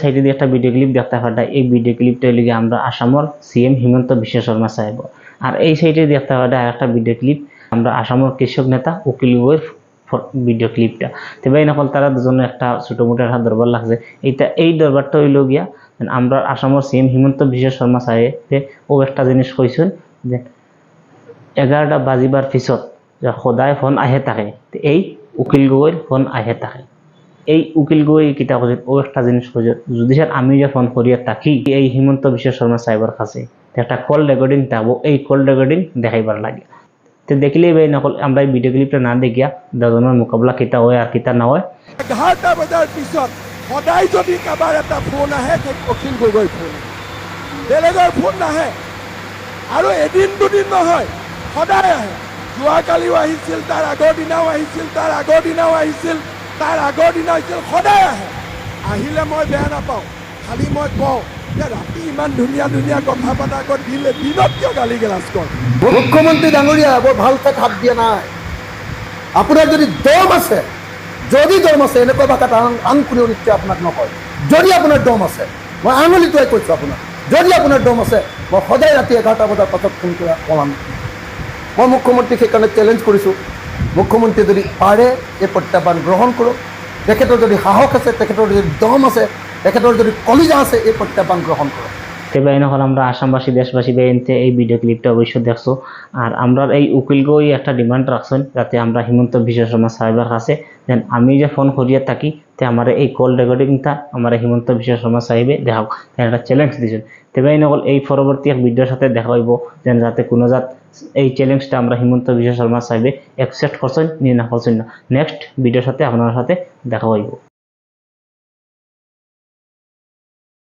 সাইডে দিয়ে একটা ভিডিও ক্লিপ দেখতে পারটা এই ভিডিও ক্লিপটা গিয়ে আমরা আসামর সিএম হিমন্ত বিশ্ব শর্মা সাহেব আর এই সাইডে দেখতে পারটা আর একটা ভিডিও ক্লিপ আমরা আসামর কৃষক নেতা উকিল গগৈর ভিডিও ক্লিপটা তো ভাই নকল, তারা দুজনে একটা ছোটো মোটো একটা দরবার লাগছে। এইটা, এই দরবারটা হইল গিয়া, আমরা আসামর সিএম হিমন্ত বিশ্ব শর্মা সাহেবে ও একটা জিনিস কইছেন যে, এগারোটা বাজিবার পিছত সদায় ফোন আহে থাকে। এই উকিল গগৈর ফোন আহে থাকে। এই উকিল গগৈ কিতা কৈছে ও একটা জিনিস কৈছে যদি স্যার, আমি যে ফোন করিয়া থাকি এই হিমন্ত বিশ্ব শর্মা সাহেবের কাছে একটা কল রেকর্ডিং থাকব এই কল রেকর্ডিং দেখাইবার লাগে। তো দেখলেই ভাই, নকল আমরা এই ভিডিও ক্লিপটা না দেখিয়া দুজনের মোকাবিলা কিতা হয় আর কিতা না হয়। বজাৰ পিছত সদায় যদি কাৰোবাৰ এটা ফোন আহে অখিল গগৈ ফোন বেলেগৰ ফোন নাহে। আৰু এদিন দুদিন নহয়, সদায় আহে। যোৱাকালিও আহিছিল, তাৰ আগৰ দিনাও আহিছিল, তাৰ আগৰ দিনাও আহিছিল। তাৰ আগৰ দিনা আহিছিল সদায় আহে। আহিলে মই বেয়া নাপাওঁ, খালি মই কওঁ যে ৰাতি ইমান ধুনীয়া ধুনীয়া কথা পতা কৰি দিলে দিনত কিয় গালি গালাজ কৰ? মুখ্যমন্ত্ৰী ডাঙৰীয়া, বৰ ভালো ঠাইত হাত দিয়া নাই। আপোনাৰ যদি দম আছে, যদি দম আছে, এনেকুৱা ভাষাত আন আন কোনেও নিশ্চয় আপোনাক নকয়। যদি আপোনাৰ দম আছে, মই আঙুলিটোৱাই কৈছোঁ আপোনাক, যদি আপোনাৰ দম আছে, মই সদায় ৰাতি এঘাৰটা বজাৰ পাছত ফোন কৰা কমাম মই মুখ্যমন্ত্ৰীক সেইকাৰণে চেলেঞ্জ কৰিছোঁ। মুখ্যমন্ত্ৰীয়ে যদি পাৰে এই প্ৰত্যাহ্বান গ্ৰহণ কৰক তেখেতৰ যদি সাহস আছে, তেখেতৰ যদি দম আছে, তেখেতৰ যদি কলিজা আছে এই প্ৰত্যাহ্বান গ্ৰহণ কৰক। তো ভাই নকল আমরা আসামবাসী, দেশবাসী বেইনতে এই ভিডিও ক্লিপটা অবশ্যই দেখছ। আর আমরা এই উকিল গই একটা ডিমান্ড রাখছেন, যাতে আমরা হিমন্ত বিশ্ব শর্মা সাহেবের কাছে দেন আমি যে ফোন করিয়া থাকি, তে আমার এই কল রেকর্ডিংটা আমার হিমন্ত বিশ্ব শর্মা সাহেবে দেখাও একটা চ্যালেঞ্জ দিয়েছেন তো ভাই নকল এই পরবর্তী এক ভিডিওর সাথে দেখা হইব যেন যাতে কোনো জাত এই চ্যালেঞ্জটা আমরা হিমন্ত বিশ্ব শর্মা সাহেবে অ্যাকসেপ্ট করছেন নি না করছেন না। নেক্সট ভিডিওর সাথে আপনার সাথে দেখা হইব।